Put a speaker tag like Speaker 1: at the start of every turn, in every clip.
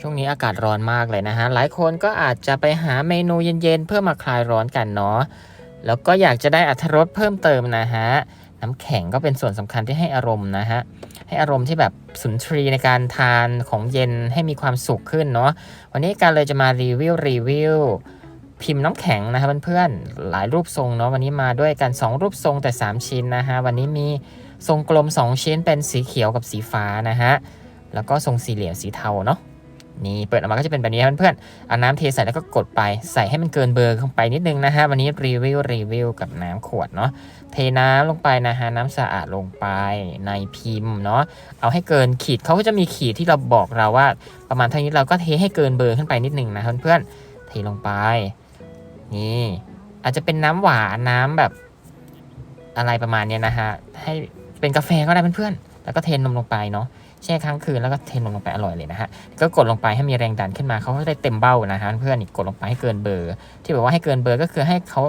Speaker 1: ช่วงนี้อากาศร้อนมากเลยนะฮะ หลายคนก็อาจจะไปหาเมนูเย็นๆ เพื่อมาคลายร้อนกันเนาะ แล้วก็อยากจะได้อรรถรสเพิ่มเติมนะฮะ น้ำแข็งก็เป็นส่วนสำคัญที่ให้อารมณ์นะฮะ ให้อารมณ์ที่แบบสุนทรีในการทานของเย็นให้มีความสุขขึ้นเนาะ วันนี้การเลยจะมารีวิวรีวิวพิมพ์น้ำแข็งนะครับเพื่อนๆ หลายรูปทรงเนาะวันนี้มาด้วยกัน 2 รูปทรงแต่ 3 ชิ้นนะฮะวันนี้มีทรงกลม 2 ชิ้นเป็นสีเขียวกับสีฟ้านะฮะแล้วก็ทรงสี่เหลี่ยมสีเทาเนาะ นี่เปิดออกมาก็จะเป็นแบบนี้เพื่อนๆเอาน้ำเทใส่แล้วก็กดไปใส่ให้มันเกินเบอร์เข้าไปนิดนึงนะฮะวันนี้รีวิวรีวิวกับน้ำขวดเนาะเทน้ำลงไปนะฮะน้ำสะอาดลงไปในพิมพ์เนาะเอาให้เกินขีดเขาก็จะมีขีดที่เราบอกเราว่า ประมาณเท่านี้เราก็เทให้เกินเบอร์ขึ้นไปนิดนึงนะเพื่อนๆเทลงไป นี่อาจจะเป็นน้ำหวานน้ำแบบอะไรประมาณเนี้ยนะฮะให้เป็นกาแฟก็ได้เพื่อนๆ แล้วก็เทนมลงไปเนาะแช่ค้างคืนแล้วก็เทนมลงไปอร่อยเลยนะฮะก็กดลงไปให้มีแรงดันขึ้นมาเขาก็ได้เต็มเบ้านะฮะเพื่อนนี่กดลงไปให้เกินเบอร์ ที่บอกว่าให้เกินเบอร์ก็คือให้เขา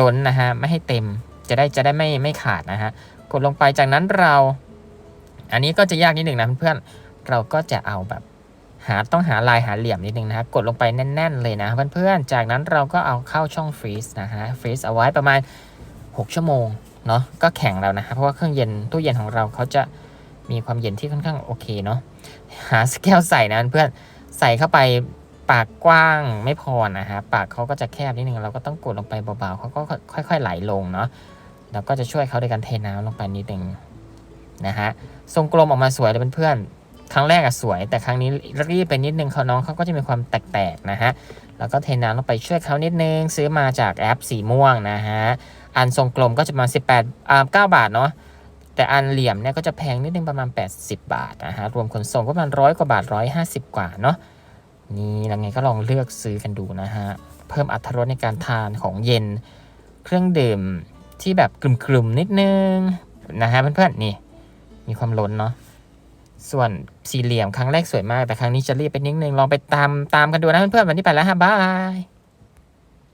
Speaker 1: ล้นนะฮะไม่ให้เต็มจะได้จะได้ไม่ไม่ขาดนะฮะกดลงไปจากนั้นเรา อันนี้ก็จะยากนิดหนึ่งนะเพื่อนเราก็จะเอาแบบหาต้องหาลายหาเหลี่ยมนิดนึงนะฮะกดลงไปแน่น ๆ เลยนะเพื่อนๆ จากนั้นเราก็เอาเข้าช่องฟรีซนะฮะฟรีซเอาไว้ประมาณ 6 ชั่วโมงเนาะก็แข็งแล้วนะฮะเพราะว่าเครื่องเย็นตู้เย็นของเราเขาจะ มีความเย็นที่ค่อนข้างโอเคเนาะหาสแก้วใส่นะเพื่อนใส่เข้าไปปากกว้างไม่พอนะฮะปากเขาก็จะแคบนิดนึงเราก็ต้องกดลงไปเบาๆเขาก็ค่อย ๆ ไหลลงเนาะแล้วก็จะช่วยเขาในการเทน้ำลงไปนิดนึงนะฮะทรงกลมออกมาสวยเลยเพื่อนๆครั้งแรกอะสวย แต่ครั้งนี้รีบไปนิดนึงเขาน้องเขาก็จะมีความแตกๆนะฮะแล้วก็เทน้ำลงไปช่วยเขานิดนึงซื้อมาจากแอปสีม่วงนะฮะอันทรงกลมก็จะมา 18อ่า9บาทเนาะ แต่อันเหลี่ยมเนี่ยก็จะแพงนิดนึงประมาณ 80 บาทนะฮะรวมขนส่งก็ประมาณร้อยกว่าบาท 150 กว่าเนาะนี่ยังไงก็ลองเลือกซื้อกันดูนะฮะเพิ่มอรรถรสในการทานของเย็น เครื่องดื่มที่แบบกลุ่มๆนิดนึงนะฮะเพื่อนๆนี่มีความล้นเนาะส่วนสี่เหลี่ยมครั้งแรกสวยมากแต่ครั้งนี้จะรีบไปนิดนึงลองไปตามตามกันดูนะเพื่อนๆวันนี้ไปแล้วฮะบาย